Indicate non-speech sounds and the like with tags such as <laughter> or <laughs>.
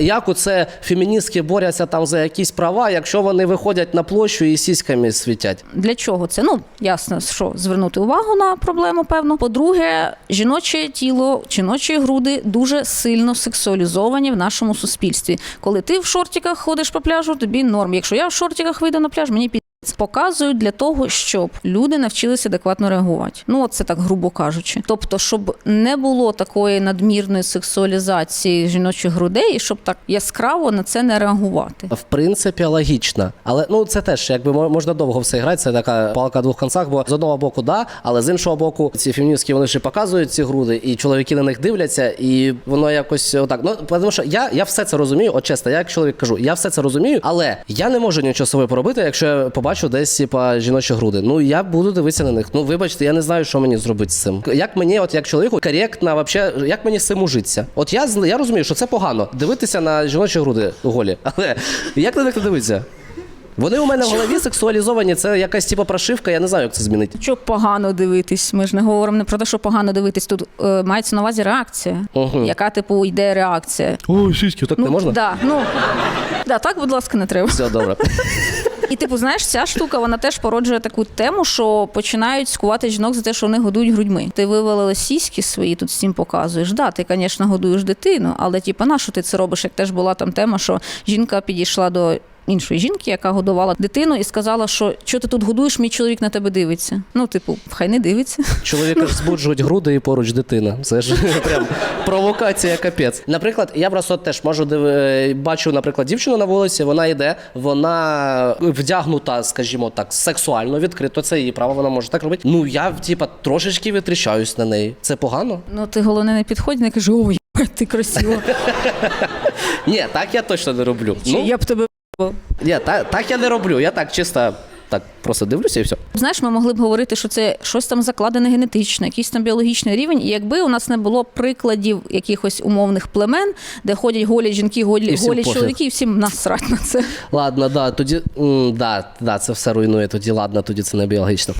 Як оце феміністки борються там за якісь права, якщо вони виходять на площу і сіськами світять? Для чого це? Ну ясно, що звернути увагу на проблему, певно. По-друге, жіноче тіло, жіночі груди дуже сильно сексуалізовані в нашому суспільстві. Коли ти в шортиках ходиш по пляжу, тобі норм. Якщо я в шортиках вийду на пляж, мені пі... Показують для того, щоб люди навчилися адекватно реагувати. Ну, це так грубо кажучи. Тобто, щоб не було такої надмірної сексуалізації жіночих грудей, і щоб так яскраво на це не реагувати. В принципі, логічно. Але ну це теж якби мо- можна довго все грати. Це така палка двох концах, бо з одного боку, да, але з іншого боку, ці феміністки вони ще показують ці груди, і чоловіки на них дивляться, і воно якось отак. Ну тому що я, я все це розумію. От чесно, я як чоловік кажу, я все це розумію, але я не можу нічого з собою поробити, якщо я побачу десь типа жіночі груди. Ну я буду дивитися на них. Ну вибачте, я не знаю, що мені зробити з цим. Як мені, от як чоловіку, коректно, вообще, як мені з цим ужитися? От я я розумію, що це погано дивитися на жіночі груди голі. <laughs> Але як на них не дивитися? Вони у мене в голові сексуалізовані, це якась типу прошивка, я не знаю, як це змінити. Що погано дивитись? Ми ж не говоримо не про те, що погано дивитись. Тут е, мається на увазі реакція. Мгм. Яка типу йде реакція? Ой, сіськи, так не можна? Да, ну да, так, будь ласка, не треба. Все добре. <laughs> І типу, знаєш, ця штука вона теж породжує таку тему, що починають скувати жінок за те, що вони годують грудьми. Ти вивалила сіськи свої, тут всім показуєш. Да, ти, звісно, годуєш дитину, але типу, на що ти це робиш? Як теж була там тема, що жінка підійшла до. Іншої жінки, яка годувала дитину, і сказала, що що ти тут годуєш, мій чоловік на тебе дивиться. Ну, типу, хай не дивиться. Чоловіка ж збуджують груди і поруч дитина. Це ж <laughs> прям провокація капець. Наприклад, я просто теж можу див... е, бачу, наприклад, дівчину на вулиці, вона йде, вона вдягнута, скажімо так, сексуально відкрито. Це її право, вона може так робити. Ну я типа трошечки витріщаюсь на неї. Це погано? Ну, ти головне не підходь, не кажи, ой, ти красива. <laughs> Ні, так я точно не роблю. Чи Ну я б тебе ні, так, так я не роблю. Я так чисто так просто дивлюся і все. Знаєш, ми могли б говорити, що це щось там закладене генетично, якийсь там біологічний рівень. І якби у нас не було прикладів якихось умовних племен, де ходять голі жінки, І голі, всім голі пофіг. чоловіки, і всім насрать на це. Ладно, да, тоді м, да, да, це все руйнує. Тоді ладно, тоді це не біологічно.